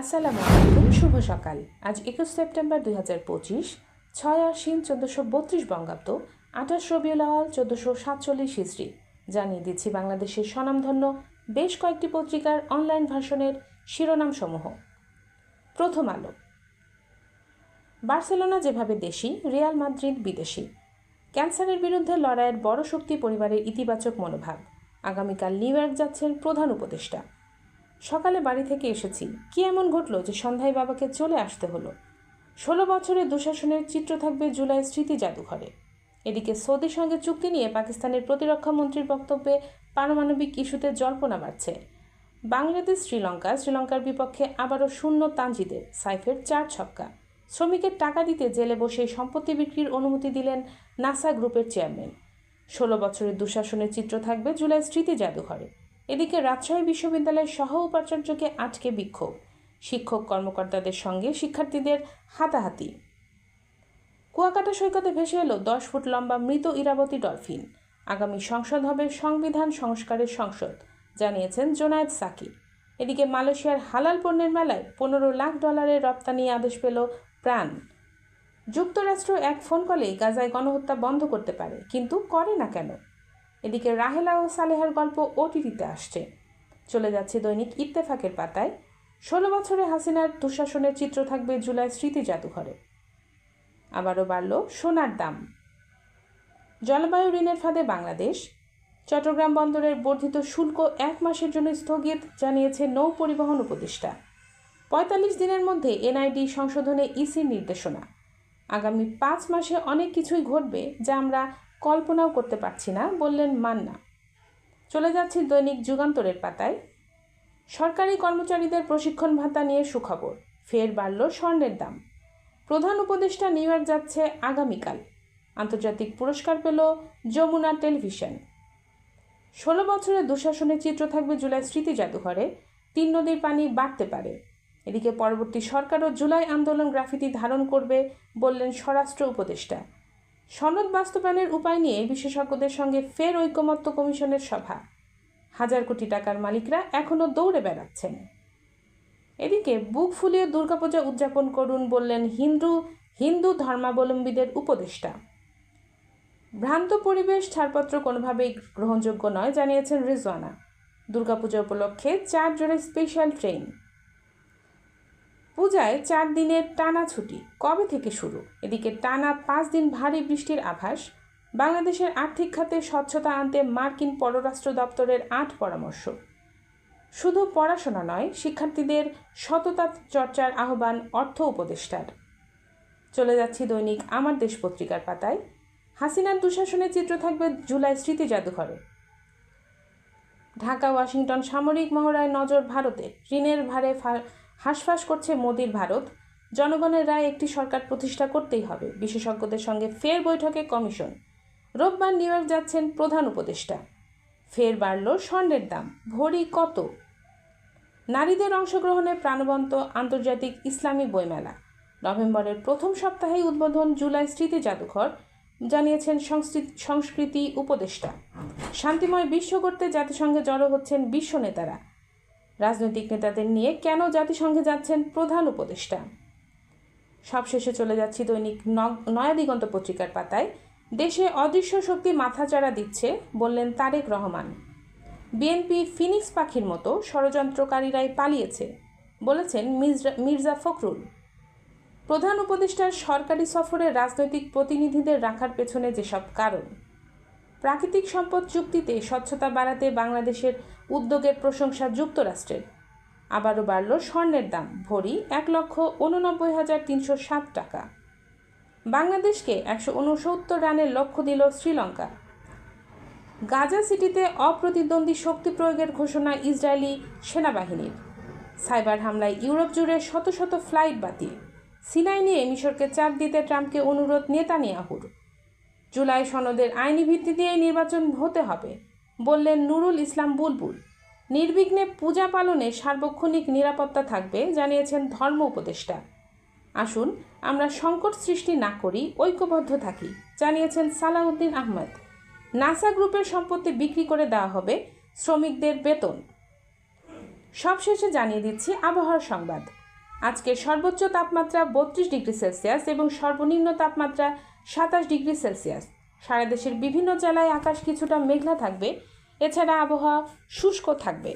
আসসালামু আলাইকুম, শুভ সকাল। আজ একুশ সেপ্টেম্বর দুই হাজার পঁচিশ, ছয় আশ্বিন চোদ্দোশো বত্রিশ বঙ্গাব্দ, আঠাশ রবিউল আওয়াল চোদ্দোশো সাতচল্লিশ হিস্ট্রি জানিয়ে দিচ্ছি বাংলাদেশের স্বনামধন্য বেশ কয়েকটি পত্রিকার অনলাইন ভার্সনের শিরোনামসমূহ। প্রথম আলো। বার্সেলোনা যেভাবে দেশি, রিয়াল মাদ্রিদ বিদেশি। ক্যান্সারের বিরুদ্ধে লড়াইয়ের বড় শক্তি পরিবারের ইতিবাচক মনোভাব। আগামীকাল নিউ ইয়র্ক যাচ্ছেন প্রধান উপদেষ্টা। সকালে বাড়ি থেকে এসেছি। কি এমন ঘটলো যে সন্ধ্যায় বাবাকে চলে আসতে হলো? ষোলো বছরের দুঃশাসনের চিত্র থাকবে জুলাই স্মৃতি জাদুঘরে। এদিকে সৌদির সঙ্গে চুক্তি নিয়ে পাকিস্তানের প্রতিরক্ষা মন্ত্রীর বক্তব্যে পারমাণবিক ইস্যুতে জল্পনা বাড়ছে। বাংলাদেশ, শ্রীলঙ্কা, শ্রীলঙ্কার বিপক্ষে আবারও শূন্য তানজিদের সাইফের চার ছক্কা। শ্রমিকের টাকা দিতে জেলে বসে সম্পত্তি বিক্রির অনুমতি দিলেন নাসা গ্রুপের চেয়ারম্যান। ষোলো বছরের দুঃশাসনের চিত্র থাকবে জুলাই স্মৃতি জাদুঘরে। এদিকে রাজশাহী বিশ্ববিদ্যালয়ের সহ উপাচার্যকে আটকে বিক্ষোভ। শিক্ষক কর্মকর্তাদের সঙ্গে শিক্ষার্থীদের হাতাহাতি। কুয়াকাটা সৈকতে ভেসে এলো দশ ফুট লম্বা মৃত ইরাবতী ডলফিন। আগামী সংসদ হবে সংবিধান সংস্কারের সংসদ, জানিয়েছেন জোনায়েদ সাকি। এদিকে মালয়েশিয়ার হালাল পণ্যের মেলায় পনেরো লাখ ডলারের রপ্তানি আদেশ পেল প্রাণ। যুক্তরাষ্ট্র এক ফোন কলেই গাজায় গণহত্যা বন্ধ করতে পারে, কিন্তু করে না কেন? এদিকে রাহেলা ও সালেহার গল্প ওটিটিতে আসছে। চলে যাচ্ছে দৈনিক ইত্তেফাকের পাতায়। ষোলো বছরে হাসিনার দুঃশাসনের চিত্র থাকবে জুলাই স্মৃতি জাদুঘরে। আবারও বাড়ল সোনার দাম। জলবায়ু ঋণের ফাঁদে বাংলাদেশ। চট্টগ্রাম বন্দরের বর্ধিত শুল্ক এক মাসের জন্য স্থগিত জানিয়েছে নৌ পরিবহন উপদেষ্টা। পঁয়তাল্লিশ দিনের মধ্যে এনআইডি সংশোধনে ইসির নির্দেশনা। আগামী পাঁচ মাসে অনেক কিছুই ঘটবে যা আমরা কল্পনাও করতে পারছি না। বললেন মান্না চলে যাচ্ছি দৈনিক যুগান্তরের পাতায়। সরকারি কর্মচারীদের প্রশিক্ষণ ভাতা নিয়ে সুখবর। ফের বাড়ল স্বর্ণের দাম। প্রধান উপদেষ্টা নিউ ইয়র্ক যাচ্ছে আগামীকাল। আন্তর্জাতিক পুরস্কার পেল যমুনা টেলিভিশন। ষোলো বছরের দুঃশাসনের চিত্র থাকবে জুলাই স্মৃতি জাদুঘরে। তিন নদীর পানি বাড়তে পারে। এদিকে পরবর্তী সরকারও জুলাই আন্দোলন গ্রাফিতি ধারণ করবে বললেন স্বরাষ্ট্র উপদেষ্টা। সনদ বাস্তবায়নের উপায় নিয়ে বিশেষজ্ঞদের সঙ্গে ফের ঐকমত্য কমিশনের সভা। হাজার কোটি টাকার মালিকরা এখনও দৌড়ে বেড়াচ্ছেন। এদিকে বুক ফুলিয়ে দুর্গাপূজা উদযাপন করুন বললেন হিন্দু হিন্দু ধর্মাবলম্বীদের উপদেষ্টা। ভ্রান্ত পরিবেশ ছাড়পত্র কোনোভাবেই গ্রহণযোগ্য নয়, জানিয়েছেন রিজওয়ানা। দুর্গাপূজা উপলক্ষে চার জোড়ে স্পেশাল ট্রেন। পূজায় চার দিনের টানা ছুটি। কবে থেকে শুরু? এদিকে টানা পাঁচ দিন ভারী বৃষ্টির আভাস। বাংলাদেশের আর্থিক খাতে স্বচ্ছতা আনতে মার্কিন পররাষ্ট্র দপ্তরের আট পরামর্শ। শুধু পড়াশোনা নয়, শিক্ষার্থীদের সততা চর্চার আহ্বান অর্থ উপদেষ্টার। চলে যাচ্ছি দৈনিক আমার দেশ পত্রিকার পাতায়। হাসিনার দুঃশাসনের চিত্র থাকবে জুলাই স্মৃতি জাদুঘরে। ঢাকা ওয়াশিংটন সামরিক মহড়ায় নজর ভারতে ঋণের ভারে হাঁসফাঁস করছে মোদির ভারত। জনগণের রায় একটি সরকার প্রতিষ্ঠা করতেই হবে, বিশেষজ্ঞদের সঙ্গে ফের বৈঠকে কমিশন। রোববার নিউ ইয়র্ক যাচ্ছেন প্রধান উপদেষ্টা। ফের বাড়ল স্বর্ণের দাম, ভরি কত? নারীদের অংশগ্রহণে প্রাণবন্ত আন্তর্জাতিক ইসলামী বইমেলা। নভেম্বরের প্রথম সপ্তাহেই উদ্বোধন জুলাই স্মৃতি জাদুঘর, জানিয়েছেন সংস্কৃতি উপদেষ্টা। শান্তিময় বিশ্ব করতে জাতিসংঘে জড়ো হচ্ছেন বিশ্ব নেতারা। রাজনৈতিক নেতাদের নিয়ে কেন জাতিসংঘে যাচ্ছেন প্রধান উপদেষ্টা? সবশেষে চলে যাচ্ছি দৈনিক নয়াদিগন্ত পত্রিকার পাতায়। দেশে অদৃশ্য শক্তি মাথাচাড়া দিচ্ছে বললেন তারেক রহমান। বিএনপি ফিনিক্স পাখির মতো ষড়যন্ত্রকারীরাই পালিয়েছে, বলেছেন মির্জা ফখরুল। প্রধান উপদেষ্টার সরকারি সফরে রাজনৈতিক প্রতিনিধিদের রাখার পেছনে যেসব কারণ প্রাকৃতিক সম্পদ চুক্তিতে স্বচ্ছতা বাড়াতে বাংলাদেশের উদ্যোগের প্রশংসা যুক্তরাষ্ট্রের। আবারও বাড়ল স্বর্ণের দাম, ভরি এক লক্ষ উননব্বই হাজার তিনশো সাত টাকা। বাংলাদেশকে একশো উনসত্তর রানের লক্ষ্য দিল শ্রীলঙ্কা। গাজা সিটিতে অপ্রতিদ্বন্দ্বী শক্তি প্রয়োগের ঘোষণা ইসরায়েলি সেনাবাহিনীর। সাইবার হামলায় ইউরোপ জুড়ে শত শত ফ্লাইট বাতিল। সিনাই নিয়ে মিশরকে চাপ দিতে ট্রাম্পকে অনুরোধ নেতানিয়াহুর। জুলাই সনদের আইনি ভিত্তি দিয়ে নির্বাচন হতে হবে, বললেন নুরুল ইসলাম বুলবুল। নির্বিঘ্নে পূজা পালনে সার্বক্ষণিক নিরাপত্তা থাকবে, জানিয়েছেন ধর্ম উপদেষ্টা। আসুন, আমরা সংকট সৃষ্টি না করি, ঐক্যবদ্ধ থাকি, জানিয়েছেন সালাউদ্দিন আহমেদ। নাসা গ্রুপের সম্পত্তি বিক্রি করে দেওয়া হবে শ্রমিকদের বেতন। সবশেষে জানিয়ে দিচ্ছি আবহাওয়ার সংবাদ। আজকের সর্বোচ্চ তাপমাত্রা বত্রিশ ডিগ্রি সেলসিয়াস এবং সর্বনিম্ন তাপমাত্রা সাতাশ ডিগ্রি সেলসিয়াস। সারা দেশের বিভিন্ন জেলায় আকাশ কিছুটা মেঘলা থাকবে। এছাড়া আবহাওয়া শুষ্ক থাকবে।